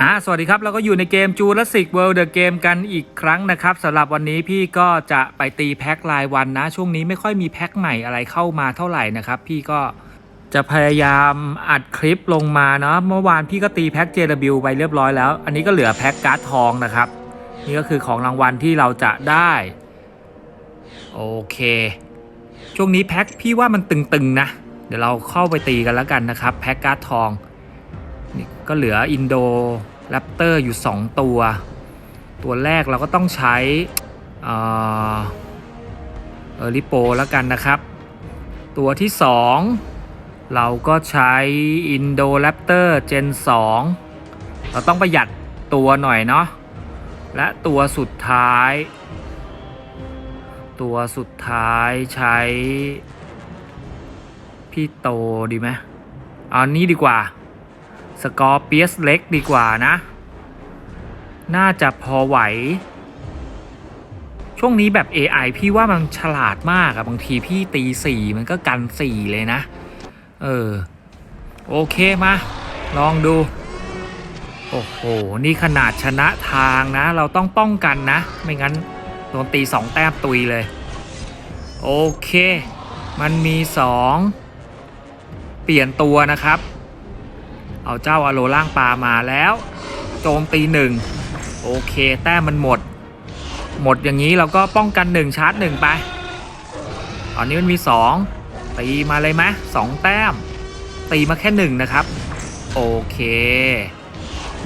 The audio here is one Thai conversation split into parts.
อ่าสวัสดีครับ เราก็อยู่ในเกม Jurassic World The Game กันอีกครั้งนะครับสำหรับวันนี้พี่ก็จะไปตีแพ็ครายวันนะ ช่วงนี้ไม่ค่อยมีแพ็คใหม่อะไรเข้ามาเท่าไหร่นะครับ พี่ก็จะพยายามอัดคลิปลงมาเนาะเมื่อวานพี่ก็ตีแพ็ค JW ไปเรียบร้อยแล้ว อันนี้ก็เหลือแพ็คการ์ดทองนะครับ นี่ก็คือของรางวัลที่เราจะได้ โอเค ช่วงนี้แพ็คพี่ว่ามันตึงๆนะ เดี๋ยวเราเข้าไปตีกันแล้วกันนะครับ แพ็คการ์ดทองนี่ก็เหลืออินโดแรปเตอร์อยู่ 2 ตัว ตัวแรกเราก็ต้องใช้เอ่อเออริโปแล้วกันนะครับ ตัวที่ 2 เราก็ใช้อินโดแรปเตอร์เจน 2 เราต้องประหยัดตัวหน่อยเนาะและตัวสุดท้าย ตัวสุดท้ายใช้ พี่โตดีไหมเอานี้ดีกว่า สกอร์เปียสเล็กดีกว่านะ น่าจะพอไหว ช่วงนี้แบบ AI พี่ว่ามันฉลาดมากอะบางทีพี่ตีสี่มันก็กันสี่เลยนะ เออ โอเคมา ลองดู โอ้โห นี่ขนาดชนะทางนะ เราต้องป้องกันนะ ไม่งั้น โดนตีสองแต้มตุยเลย โอเค มันมีสองเปลี่ยนตัวนะครับ เอาเจ้าอโลล่างปลามาแล้ว โจมตีหนึ่งโอเค แต้มมันหมด หมดอย่างนี้เราก็ป้องกันหนึ่งชาร์จหนึ่งไป ตอนนี้มันมีสองตีมาเลยไหมสองแต้ม ตีมาแค่หนึ่งนะครับ โอเค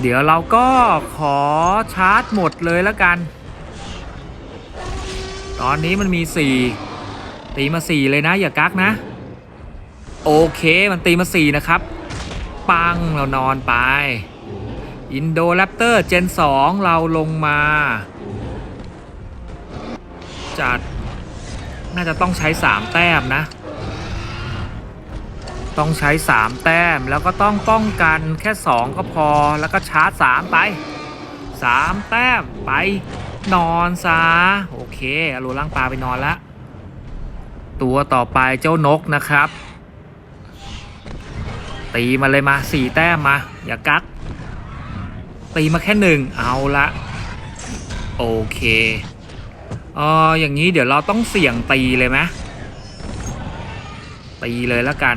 เดี๋ยวเราก็ขอชาร์จหมดเลยแล้วกัน ตอนนี้มันมีสี่ตีมาสี่เลยนะ อย่ากักนะ โอเคมันตีมาสี่นะครับ ปังเรานอนไป อินโดแรปเตอร์เจน2เราลงมา จัด น่าจะต้องใช้3แต้มนะ ต้องใช้3แต้มแล้วก็ต้องป้องกันแค่2ก็พอแล้วก็ชาร์จ3ไป3แต้มไปนอนซะโอ เคอโลล่างปลาไปนอนละ ตัวต่อไปเจ้านกนะครับ ตีมาเลยมาสี่แต้มมา อย่ากักตีมาแค่หนึ่งเอาละโอเคเอออย่างนี้เดี๋ยวเราต้องเสี่ยงตีเลยไหมตีเลยแล้วกัน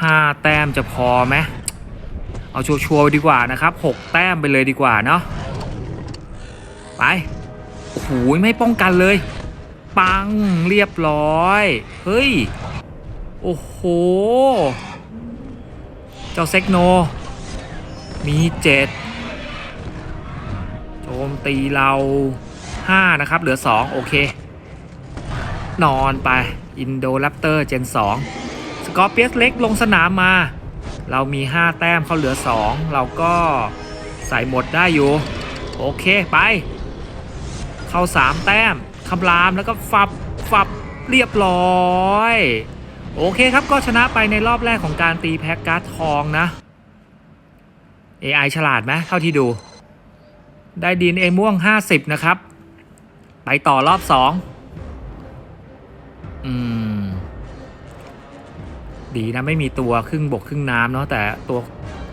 ห้าแต้มจะพอไหมเอาชัวร์ๆดีกว่านะครับหกแต้มไปเลยดีกว่าเนาะ ไปโอ้โหไม่ป้องกันเลย ปังเรียบร้อย เฮ้ย โอ้โห เจ้าเซ็กโน มีเจ็ดโจมตีเราห้านะครับ เหลือสองโอเค นอนไปอินโดแรปเตอร์เจนสองสกอร์เปียสเล็กลงสนามมา เรามี 5 แต้มเขาเหลือ 2 เราก็ใส่หมดได้อยู่ โอเคไป เข้า 3 แต้มคำรามแล้วก็ฝับฝับเรียบร้อย โอเคครับก็ชนะไปในรอบแรกของการตีแพ็กการ์ดทองนะ AI ฉลาดไหมเท่าที่ดู ได้ดีนเอม่วง 50 นะครับ ไปต่อรอบ 2 อืม ดีนะไม่มีตัวครึ่งบกครึ่งน้ำเนาะแต่ตัว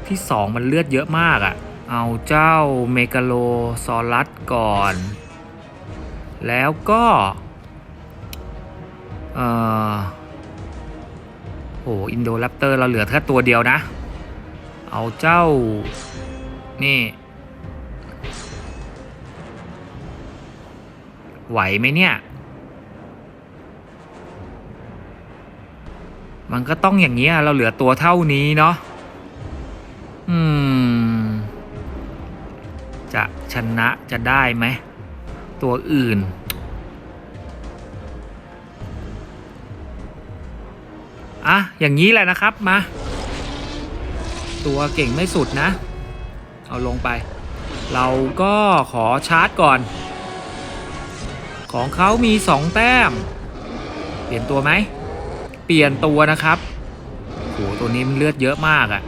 ที่ 2 มันเลือดเยอะมากอะ่ะ เอาเจ้าเมกาโลซอรัสก่อน แล้วก็เออโอ้อินโดแรปเตอร์เราเหลือแค่ตัวเดียวนะ เอาเจ้า นี่ ไหวไหมเนี่ย มันก็ต้องอย่างนี้เราเหลือตัวเท่านี้เนาะอืม จะชนะจะได้ไหม ตัวอื่น อะ อย่างนี้แหละนะครับ มา ตัวเก่งไม่สุดนะ เอาลงไป เราก็ขอชาร์จก่อน ของเขามี 2 แต้ม เปลี่ยนตัวไหม เปลี่ยนตัวนะครับโหตัวนี้มันเลือดเยอะมากอะ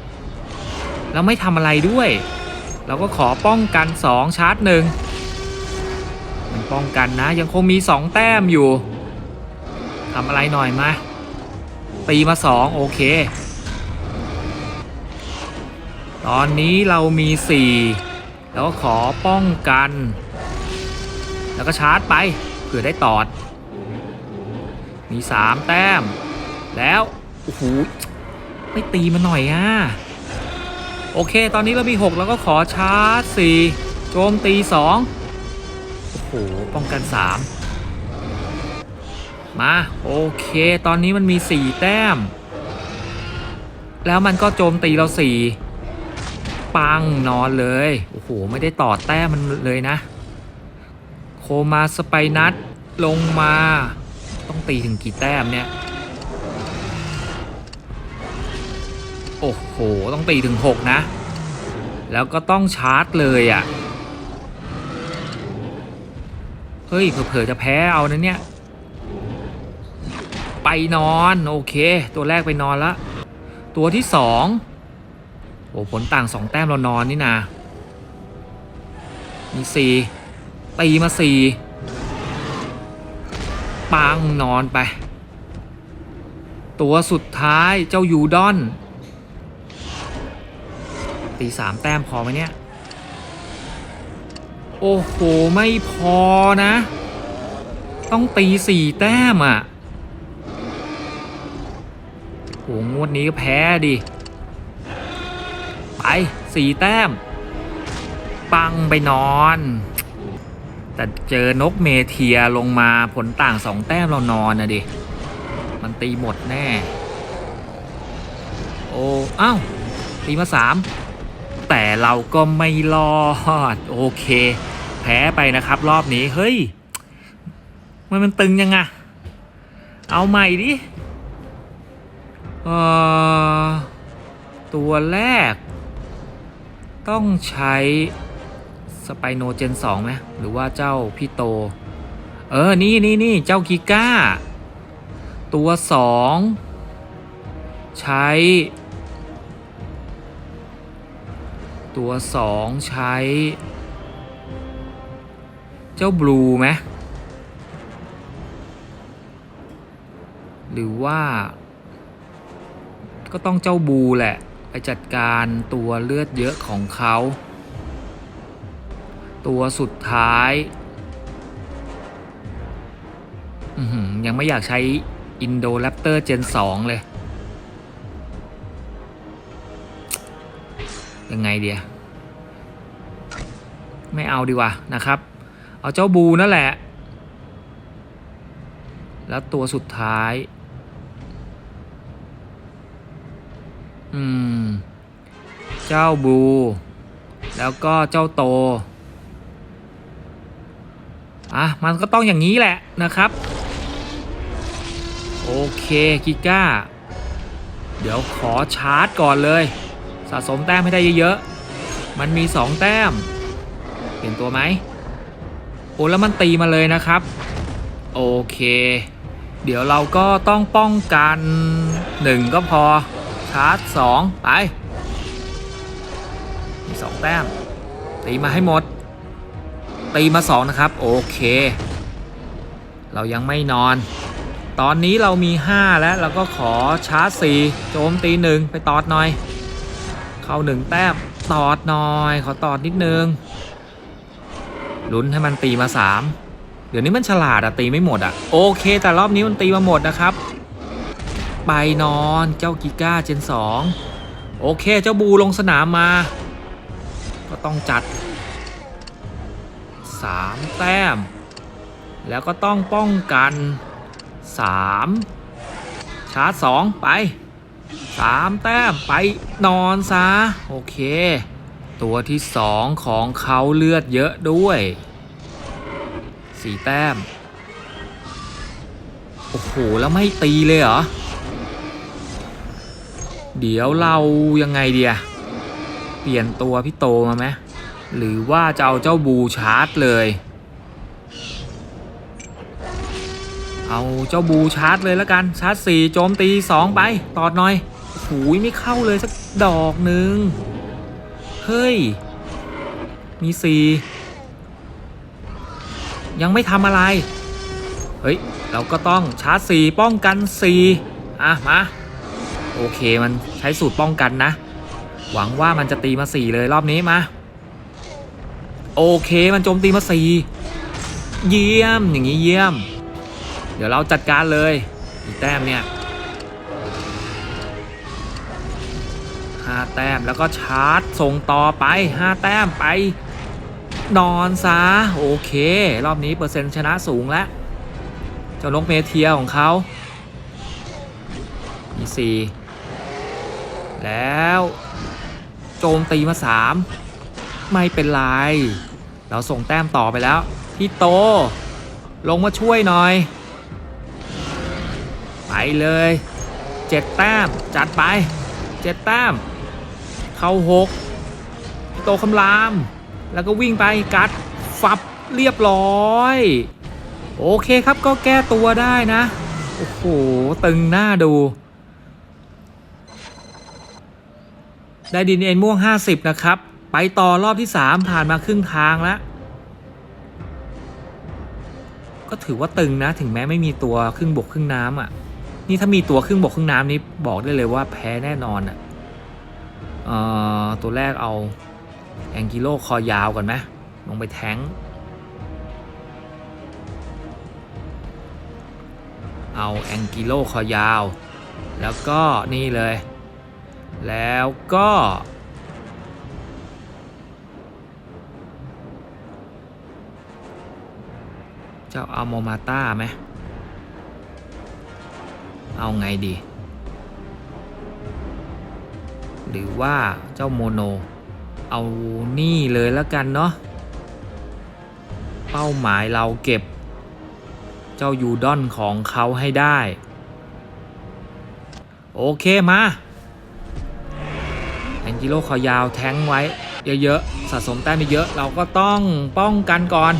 แล้วไม่ทำอะไรด้วยเราก็ขอป้องกัน 2 ชาร์จหนึ่ง ป้องกันนะ ยังคงมี 2 แต้มอยู่ทำอะไรหน่อยมาตีมาสองโอเค ตอนนี้เรามีสี่แล้วก็ขอป้องกัน แล้วก็ชาร์จไปเผื่อได้ตอด มีสามแต้ม แล้ว โอ้โห ไม่ตีมันหน่อยอะ โอเค ตอนนี้เรามี 6 แล้วก็ขอชาร์จ 4 โจมตี 2 โห ป้องกัน 3 มา โอเค ตอนนี้มันมี 4 แต้ม แล้วมันก็โจมตีเรา 4 ปังนอนเลย โอ้โห ไม่ได้ต่อแต้มมันเลยนะ โคมาสไปนัทลงมา ต้องตีถึงกี่แต้มเนี่ย โอ้โห ต้องตีถึง 6 นะ แล้วก็ต้องชาร์จเลยอะ่ะ เฮ้ยเผลอๆจะแพ้เอานะเนี่ย ไปนอนโอเค ตัวแรกไปนอนละ ตัวที่สองโอ้ผลต่างสองแต้มเรานอนนี่นามีสี่ตีมาสี่ปังนอนไป ตัวสุดท้ายเจ้ายูดอน ตีสามแต้มพอไหมเนี่ย โอ้โห ไม่พอนะ ต้องตีสี่แต้มอะโหงวดนี้ก็แพ้ดิ ไปสี่แต้ม ปังไปนอน แต่เจอนกเมเทียลงมาผลต่างสองแต้มเรานอนนะดิ มันตีหมดแน่ โอ้เอ้าตีมาสาม แต่เราก็ไม่รอด โอเค แพ้ไปนะครับ รอบนี้เฮ้ย มันมันตึงยังไงเอาใหม่ดิเอ่อตัวแรก ต้องใช้สไปโนเจน2ไหมหรือว่าเจ้าพี่โต เออ นี่นี่นี่เจ้ากิก้า ตัวสองใช้ ตัวสองใช้ เจ้าบลูไหมหรือว่า ก็ต้องเจ้าบูแหละ ไปจัดการตัวเลือดเยอะของเขา ตัวสุดท้ายยังไม่อยากใช้อินโดแรปเตอร์เจน 2 เลย ยังไงเดียไม่เอาดีกว่านะครับ เอาเจ้าบูนั่นแหละ แล้วตัวสุดท้าย อืม เจ้าบู แล้วก็เจ้าโต อะ มันก็ต้องอย่างนี้แหละนะครับ โอเคกิก้า เดี๋ยวขอชาร์จก่อนเลย สะสมแต้มให้ได้เยอะๆ มันมี 2 แต้มเปลี่ยนตัวไหมโอ้แล้วมันตีมาเลยนะครับ โอเค เดี๋ยวเราก็ต้องป้องกัน 1 ก็พอ ชาร์จ 2 ไป มี 2 แต้ม ตีมาให้หมด ตีมา 2 นะครับ โอเค เรายังไม่นอนตอนนี้เรามี 5 แล้วเราก็ขอชาร์จ 4 โจมตี 1 ไปตอดหน่อย เข้า1แต้มตอดหน่อย ขอตอดนิดนึงลุ้นให้มันตีมา3เดี๋ยวนี้มันฉลาดอะตีไม่หมดอะโอเค แต่รอบนี้มันตีมาหมดนะครับ ไปนอนเจ้ากิก้าเจน2โอเคเจ้าบูลงสนามมา ก็ต้องจัด3แต้ม แล้วก็ต้องป้องกัน3ชาร์จ2ไป 3แต้มไปนอนซะ โอเค ตัวที่2ของเขาเลือดเยอะด้วย4แต้ม โอ้โห แล้วไม่ตีเลยเหรอ เดี๋ยวเรายังไงเดียเปลี่ยนตัวพี่โตมาไหมหรือว่าจะเอาเจ้าบูชาร์จเลย เอาเจ้าบูชาร์จเลยแล้วกันชาร์จสี่โจมตีสองไปตอดหน่อยหูยไม่เข้าเลยสักดอกหนึ่งเฮ้ย มีสี่ยังไม่ทำอะไร เฮ้ย เราก็ต้องชาร์จสี่ป้องกันสี่อะ มา โอเคมันใช้สูตรป้องกันนะ หวังว่ามันจะตีมาสี่เลยรอบนี้มา โอเคมันโจมตีมาสี่เยี่ยมอย่างนี้เยี่ยม เดี๋ยวเราจัดการเลยอีแต้มเนี่ยห้าแต้มแล้วก็ชาร์จส่งต่อไปห้าแต้มไป นอนซะโอเค รอบนี้เปอร์เซ็นต์ชนะสูงแล้วเจ้านกเมเทียของเขามีสี่แล้วโจมตีมาสามไม่เป็นไร เราส่งแต้มต่อไปแล้ว พี่โต ลงมาช่วยหน่อย ไปเลยเจ็ดแต้มจัดไปเจ็ดแต้ม เข้าหกโตคำราม แล้วก็วิ่งไปกัดฝับเรียบร้อย โอเคครับก็แก้ตัวได้นะ โอ้โห ตึงหน้าดู ได้ดินเอ็นม่วง 50 นะครับ ไปต่อรอบที่ 3 ผ่านมาครึ่งทางแล้ว ก็ถือว่าตึงนะถึงแม้ไม่มีตัวครึ่งบกครึ่งน้ำอะ นี่ถ้ามีตัวครึ่งบกครึ่งน้ำนี่บอกได้เลยว่าแพ้แน่นอนอะเอ่อตัวแรกเอาแองกิโลคอยาวก่อนไหมลงไปแทงเอาแองกิโลคอยาว แล้วก็นี่เลย แล้วก็ เจ้าอัลโมมาต้าไหม เอาไงดี หรือว่าเจ้าโมโน เอานี่เลยแล้วกันเนาะ เป้าหมายเราเก็บ เจ้ายูดอนของเขาให้ได้ โอเคมาแองกิโลคอยาวแทงไว้เยอะๆสะสมแต้มไปเยอะเราก็ต้องป้องกันก่อน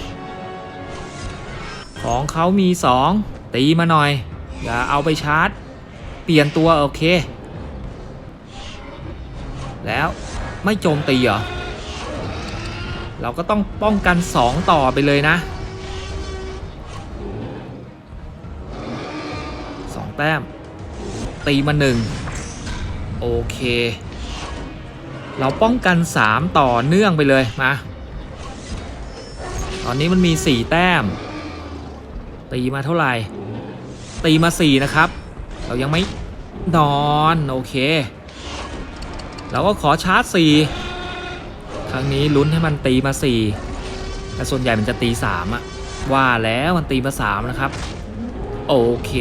ของเขามี 2 ตีมาหน่อย อย่าเอาไปชาร์จ เปลี่ยนตัวโอเค แล้วไม่โจมตีเหรอ เราก็ต้องป้องกัน 2 ต่อไปเลยนะ 2 แต้ม ตีมา 1 โอเค เราป้องกัน 3 ต่อเนื่องไปเลยมาตอนนี้มันมี 4 แต้ม ตีมาเท่าไหร่ ตีมา4นะครับ เรายังไม่นอนโอเค เราก็ขอชาร์จ4ครั้งนี้ลุ้นให้มันตีมา4แต่ส่วนใหญ่มันจะตี3อะว่าแล้วมันตีมา3นะครับ โอเค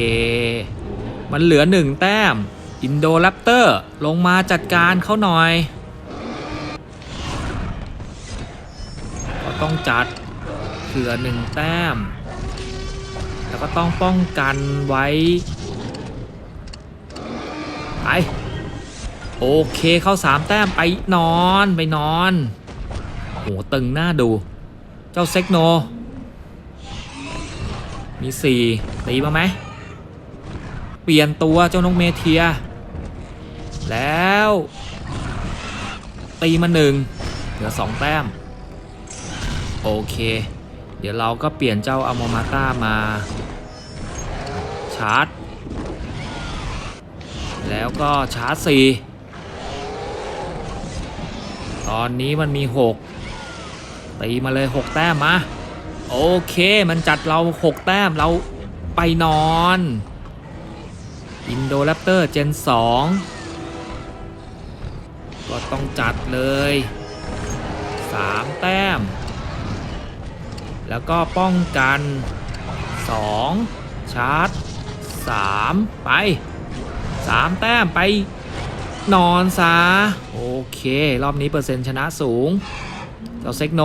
มันเหลือ1แต้มอินโดแรปเตอร์ลงมาจัดการเขาหน่อยก็ต้องจัดเผื่อ1แต้ม แล้วก็ต้องป้องกันไว้ไปโอเคเข้าสามแต้มไปนอนไปนอนโหตึงหน้าดู เจ้าเซ็กโน มีสี่ตีมาไหมเปลี่ยนตัวเจ้านกเมเทีย แล้ว ตีมาหนึ่งเหลือสองแต้ม โอเค เดี๋ยวเราก็เปลี่ยนเจ้าอโมมาต้ามาาร์จ แล้วก็ชาร์จสี่ตอนนี้มันมี 6 ตีมาเลย 6 แต้มมา โอเคมันจัดเรา 6 แต้มเราไปนอนอินโดแรปเตอร์เจน 2 ก็ต้องจัดเลย 3 แต้ม แล้วก็ป้องกัน 2 ชาร์จ 3 ไป 3 แต้มไป นอนซะโอเค รอบนี้เปอร์เซ็นต์ชนะสูงเจ้าเซกโน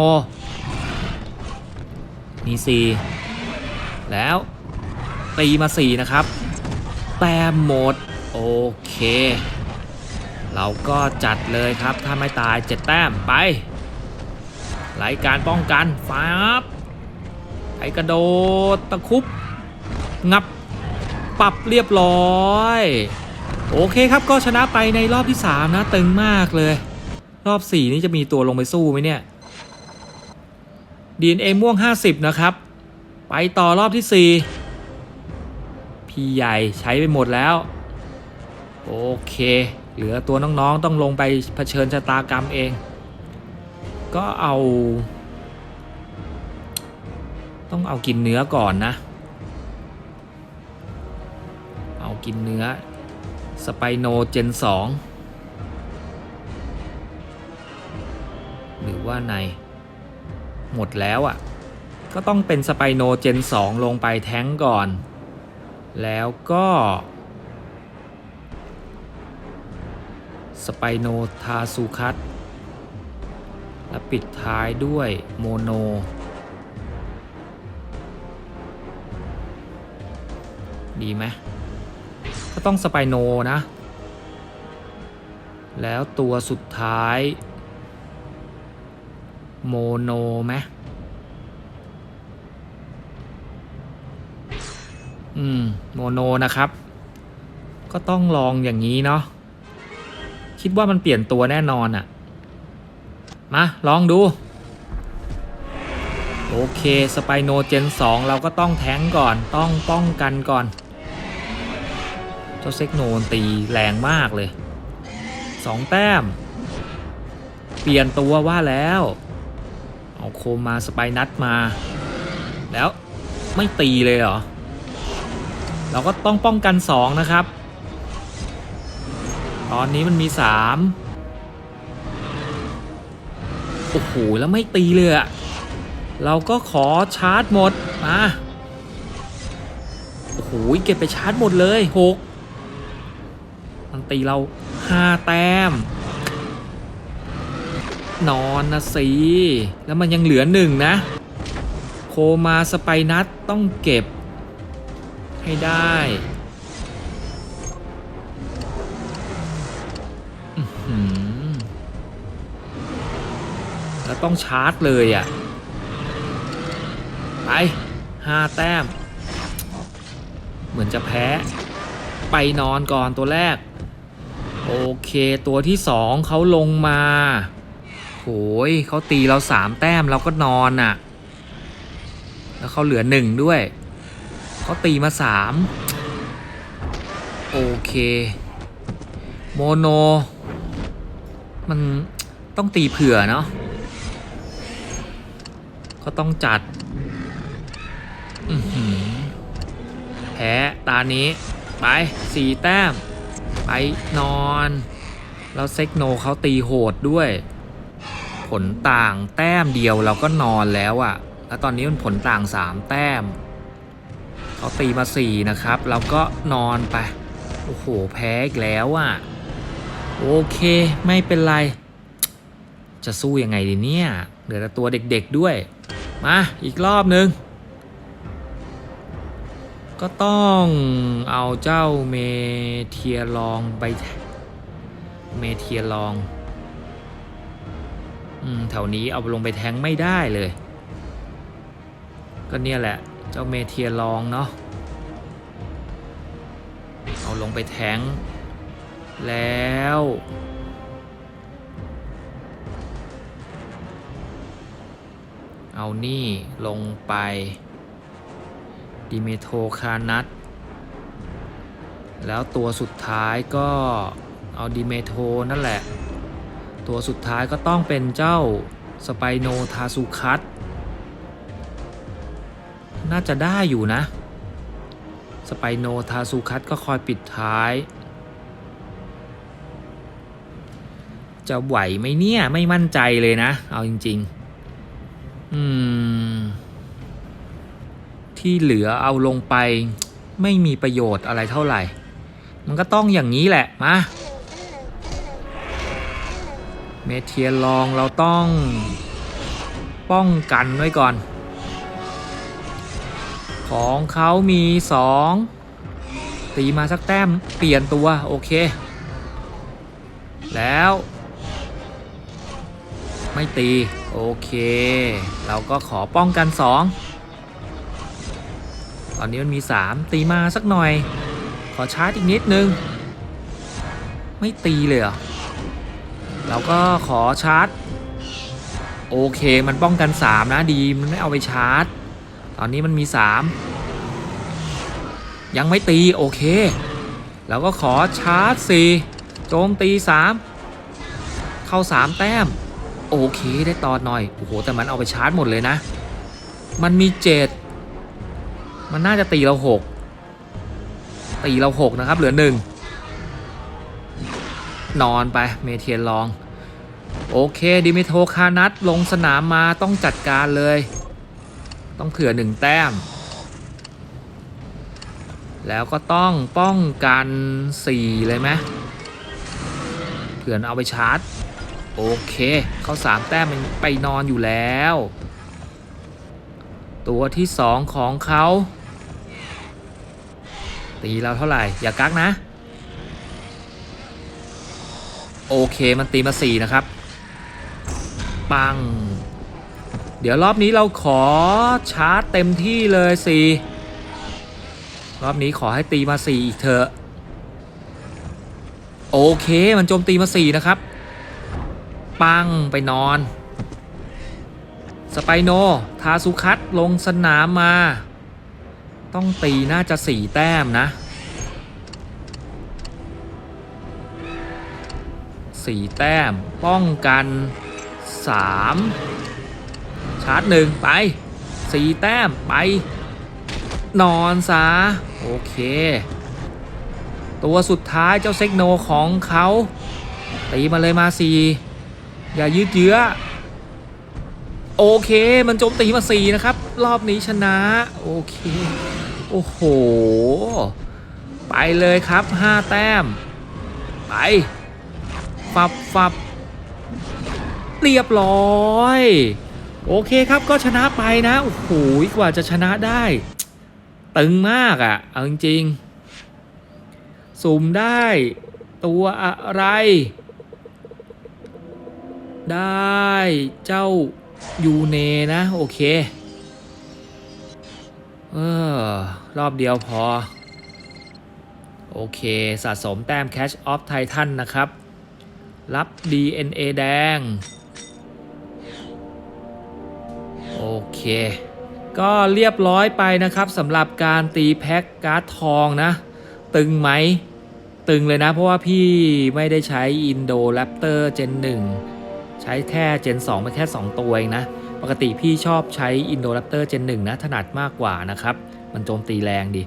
มี 4 แล้ว ตีมา 4 นะครับ แต้มหมด โอเค เราก็จัดเลยครับ ถ้าไม่ตาย 7 แต้มไปไหลการป้องกันฟ้าบไปกระโดดตะคุบ งับ ปรับเรียบร้อย โอเคครับก็ชนะไปในรอบที่ 3 นะตึงมากเลย รอบ 4 นี่จะมีตัวลงไปสู้ไหมเนี่ย DNA ม่วง 50 นะครับ ไปต่อรอบที่พี่ใหญ่ใช้ไปหมดแล้ว โอเค เหลือตัวน้องๆต้องลงไปเผชิญชะตากรรมเอง ก็เอา ต้องเอากินเนื้อก่อนนะ กินเนื้อ สไปโนเจน 2 หรือว่าใน หมดแล้วอะ่ะ ก็ต้องเป็นสไปโนเจน 2 ลงไปแท้งก่อน แล้วก็สไปโนทาซูคัตและปิดท้ายด้วยโมโน ดีไหม ก็ต้องสไปโนนะ แล้วตัวสุดท้าย โมโนไหมอืม โมโนนะครับ ก็ต้องลองอย่างนี้เนาะคิดว่ามันเปลี่ยนตัวแน่นอนอะมา ลองดู โอเค สไปโนเจน 2 เราก็ต้องแท้งก่อนต้องป้องกันก่อน เจ้าเซกโนนตีแรงมากเลยสองแต้ม เปลี่ยนตัวว่าแล้ว เอาโคมาสไปนัทมา แล้วไม่ตีเลยเหรอ เราก็ต้องป้องกัน 2 นะครับ ตอนนี้มันมี 3 โอ้โห แล้วไม่ตีเลยอะเราก็ขอชาร์จหมด มา โอ้โห เก็บไปชาร์จหมดเลย 6 ตีเรา 5 แต้ม นอนนะสิ แล้วมันยังเหลือหนึ่งนะ โคมาสไปนัทต้องเก็บ ให้ได้แล้วต้องชาร์จเลยอะ ไปห้าแต้ม เหมือนจะแพ้ ไปนอนก่อนตัวแรก โอเคตัวที่สองเขาลงมาโหยเขาตีเราสามแต้มเราก็นอนอะ แล้วเขาเหลือหนึ่งด้วยเขาตีมาสามโอเค โมโน มันต้องตีเผื่อเนาะก็ต้องจัดแพ้ตานี้ ไปสี่แต้ม ไปนอน แล้วเซ็กโนเขาตีโหดด้วย ผลต่างแต้มเดียวเราก็นอนแล้วอะ่ะ แล้วตอนนี้มันผลต่างสามแต้มเขาตีมาสี่นะครับเราก็นอนไป โอ้โห แพ้อีกแล้วอะ่ะ โอเค ไม่เป็นไร จะสู้ยังไงดีเนี่ย เหลือแต่ตัวเด็กๆด้วย มา อีกรอบนึง ก็ต้องเอาเจ้าเมเทียลองไปเมเทียลองอืมแถวนี้เอาลงไปแทงไม่ได้เลย ก็เนี่ยแหละ เจ้าเมเทียลองเนาะเอาลงไปแทงแล้วเอานี่ลงไป ดิเมโทคานัทแล้วตัวสุดท้ายก็เอาดิเมโทนั่นแหละ ตัวสุดท้ายก็ต้องเป็นเจ้าสไปโนทาสุคัตน่าจะได้อยู่นะ สไปโนทาสุคัตก็คอยปิดท้าย จะไหวไหมเนี่ย ไม่มั่นใจเลยนะ เอาจริง ๆ อืม ที่เหลือเอาลงไปไม่มีประโยชน์อะไรเท่าไหร่ มันก็ต้องอย่างนี้แหละ มา เมเทียลองเราต้อง ป้องกันไว้ก่อน ของเขามีสองตีมาสักแต้มเปลี่ยนตัว โอเค แล้ว ไม่ตี โอเค เราก็ขอป้องกันสอง ตอนนี้มันมี 3 ตีมาสักหน่อย ขอชาร์จอีกนิดนึง ไม่ตีเลยเหรอเราก็ขอชาร์จ โอเคมันป้องกัน 3 นะดีมันไม่เอาไปชาร์จ ตอนนี้มันมี 3 ยังไม่ตีโอเคแล้วก็ขอชาร์จสี่โจมตีสามเข้าสามแต้ม โอเคได้ตอนหน่อย โอ้โห แต่มันเอาไปชาร์จหมดเลยนะ มันมีเจ็ด มันน่าจะตีเราหกตีเราหกนะครับ เหลือหนึ่งนอนไปเมเทียนลอง โอเคดิเมโทคานัทลงสนามมาต้องจัดการเลย ต้องเผื่อหนึ่งแต้ม แล้วก็ต้องป้องกัน4เลยไหมเผื่อเอาไปชาร์จ โอเค เขาสามแต้มมันไปนอนอยู่แล้ว ตัวที่2ของเขา ตีเราเท่าไหร่ อย่ากักนะ โอเคมันตีมา4นะครับ ปัง เดี๋ยวรอบนี้เราขอชาร์จเต็มที่เลย4รอบนี้ขอให้ตีมา4อีกเถอะ โอเคมันโจมตีมา4นะครับ ปังไปนอน สไปโน ทาสุคัตลงสนามมา ต้องตีน่าจะ4แต้มนะ4แต้ม ป้องกัน3ชาร์จหนึ่งไป4แต้มไป นอนซะโอเค ตัวสุดท้ายเจ้าเซกโนของเขาตีมาเลยมาสี่อย่ายืดเยื้อโอเค มันโจมตีมาสีนะครับ รอบนี้ชนะ โอเค โอ้โห ไปเลยครับ 5 แต้ม ไป ฟับฟับเรียบร้อย โอเคครับก็ชนะไปนะ โอ้โห กว่าจะชนะได้ ตึงมากอะ่ะ เอาจริงๆสุ่มได้ตัวอะไร ได้เจ้ายูเนนะ โอเค เออ รอบเดียวพอ โอเคสะสมแต้ม Cash of Titan นะครับ รับ DNA แดง โอเค ก็เรียบร้อยไปนะครับสำหรับการตีแพ็คการ์ดทองนะ ตึงไหม ตึงเลยนะ เพราะว่าพี่ไม่ได้ใช้ Indo Raptor Gen 1 ใช้แค่ Gen 2มาแค่ 2 ตัวเองนะ ปกติพี่ชอบใช้ Indo Raptor Gen 1นะถนัดมากกว่านะครับ มันโจมตีแรงดี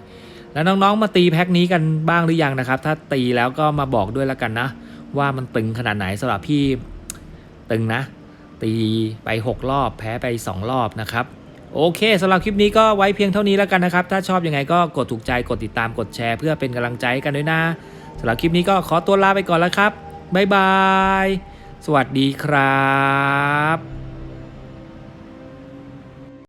แล้วน้องๆมาตีแพ็คนี้กันบ้างหรือยังนะครับ ถ้าตีแล้วก็มาบอกด้วยแล้วกันนะ ว่ามันตึงขนาดไหนสำหรับพี่ตึงนะ ตีไป 6 รอบแพ้ไป 2 รอบนะครับโอเคสำหรับคลิปนี้ก็ไว้เพียงเท่านี้แล้วกันนะครับ ถ้าชอบยังไงก็กดถูกใจกดติดตามกดแชร์เพื่อเป็นกำลังใจให้กันด้วยนะสำหรับคลิปนี้ก็ขอตัวลาไปก่อนแล้วครับบ๊ายบาย สวัสดีครับ